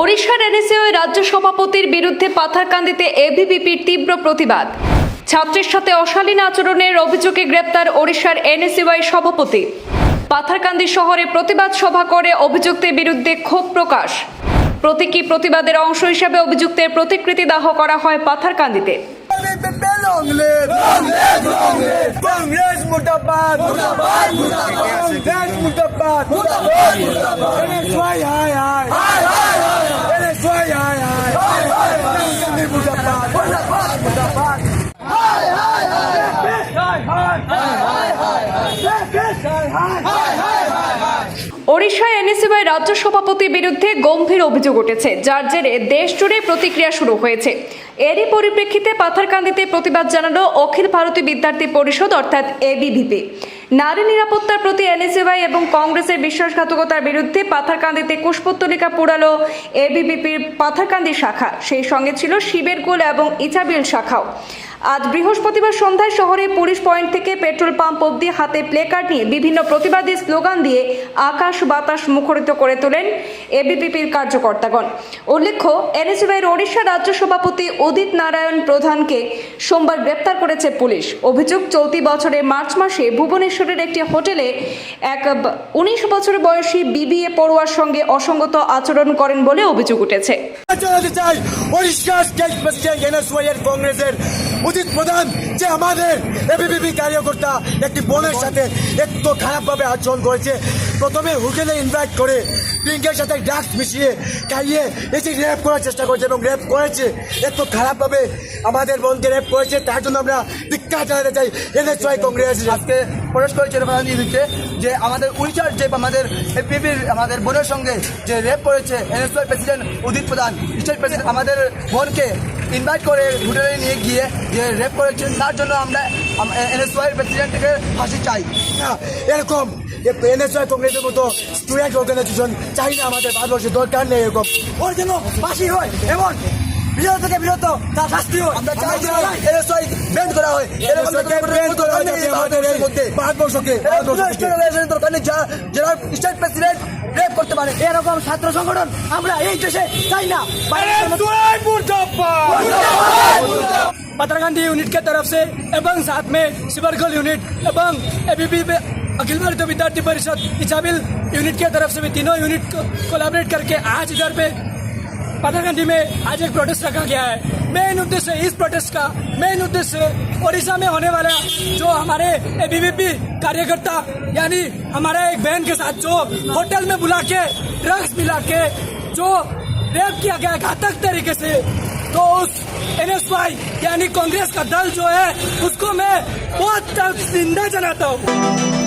ওড়িশার এনএসইউ রাজ্য সভাপতির বিরুদ্ধে পাথারকান্দিতে এবিভিপির তীব্র প্রতিবাদ। ছাত্রের সাথে অশালীন আচরণের অভিযোগে গ্রেপ্তার ওড়িশার এনএসইউআই সভাপতি। পাথারকান্দি শহরে প্রতিবাদ সভা করে অভিযুক্তের বিরুদ্ধে ক্ষোভ প্রকাশ। প্রতীকী প্রতিবাদের অংশ হিসাবে অভিযুক্তের প্রতিকৃতি দাহ করা হয় পাথারকান্দিতে। Long ওড়িশায় এনএসইউআই রাজ্য সভাপতির বিরুদ্ধে গম্ভীর অভিযোগ উঠেছে, যার জেরে দেশ জুড়ে প্রতিক্রিয়া শুরু হয়েছে। এরই পরিপ্রেক্ষিতে পাথারকান্দিতে প্রতিবাদ জানালো অখিল ভারতীয় বিদ্যার্থী পরিষদ, অর্থাৎ এবিভিপি নারী নিরাপত্তার প্রতি এনএসইউআই এবং কংগ্রেসের বিশ্বাসঘাতকতার বিরুদ্ধে পাথারকান্দিতে কুশপুত্তলিকা পোড়ালো এবিভিপির পাথারকান্দি শাখা। সেই সঙ্গে ছিল শিবের গোল এবং ইচাবিল শাখাও। আজ বৃহস্পতিবার সন্ধ্যায় শহরে পুলিশ পয়েন্ট থেকে পেট্রোল পাম্প অব্দি হাতে প্লেকার্ড নিয়ে বিভিন্ন প্রতিবাদী স্লোগান দিয়ে আকাশ বাতাস মুখরিত করে তোলেন এবিপিপির কার্যকর্তাগণ। উল্লেখ্য এনএসইউআইয়ের ওড়িশা রাজ্য সভাপতি উদিত নারায়ণ প্রধানকে সোমবার গ্রেপ্তার করেছে পুলিশ। অভিযোগ, চলতি বছরের মার্চ মাসে ভুবনেশ্বরের একটি হোটেলে এক উনিশ বছর বয়সী বিবিএ পড়ুয়ার সঙ্গে অসঙ্গত আচরণ করেন বলে অভিযোগ উঠেছে। জানাতে চাই। উড়িষ্যা স্টেট প্রেসিডেন্ট এনএসওয়াই এর কংগ্রেসের উদিত প্রধান, যে আমাদের এবিপিপি কার্যকর্তা একটি বোনের সাথে একটু খারাপভাবে আচরণ করেছে। প্রথমে হোটেলে ইনভাইট করে ড্রিঙ্কের সাথে ড্রাগস মিশিয়ে খাইয়ে এসে রেপ করার চেষ্টা করেছে এবং রেপ করেছে। একটু খারাপভাবে আমাদের বোনকে রেপ করেছে, তার জন্য আমরা ধিক্কার জানাতে চাই। এনএসওয়াই কংগ্রেস, আজকে প্রবেশ করেছিল প্রধান দিচ্ছে যে আমাদের উড়িষ্যার যে আমাদের পিপির আমাদের বোনের সঙ্গে যে রেপ করেছে এনএসওয়াই প্রেসিডেন্ট উদিত প্রধান, স্টেট প্রেসিডেন্ট আমাদের বোনকে ইনভাইট করে হোটেলে নিয়ে গিয়ে যে রেপ করেছেন তার জন্য আমরা এনএসওয়াই প্রেসিডেন্ট থেকে ফাঁসি চাই। এরকম এনএসওয়াই কংগ্রেসের মতো স্টুডেন্ট অর্গানাইজেশন চাই না আমাদের ভারতবর্ষে দরকার নেই এরকম। ওর জন্য ফাঁসি হয়, এমন। বিরত থেকে বিরত তার শাস্তি হয় আমরা চাই যে এনএসওয়াই ব্যান্ড করা হয় এরকম NSY কে ban করা হয় যাতে আমাদের এই মধ্যে ভারতবর্ষকে এরকম কোনো ভারতবর্ষকে state organization দরকার নেই যা যারা স্টেট প্রেসিডেন্ট রেপ করতে পারে এরকম ছাত্র সংগঠন আমরা এই দেশে চাই না पत्रकांडी यूनिट के तरफ से एवं साथ में सिबरगल यूनिट एवं एबीपी अखिल भारतीय विद्यार्थी परिषद इचाबिल यूनिट के तरफ से भी तीनों यूनिट को कोलाबरेट करके आज इधर पे पत्रकांडी में आज एक प्रोटेस्ट रखा गया है। मेन उद्देश्य इस प्रोटेस्ट का मेन उद्देश्य ओडिशा में होने वाला जो हमारे एबीवीपी कार्यकर्ता, यानी हमारे एक बहन के साथ जो होटल में बुला के ड्रग्स मिला के जो रेप किया गया घातक तरीके से तो उस एनएसवाई यानी कांग्रेस का दल जो है, उसको मैं बहुत निंदा जनाता हूँ।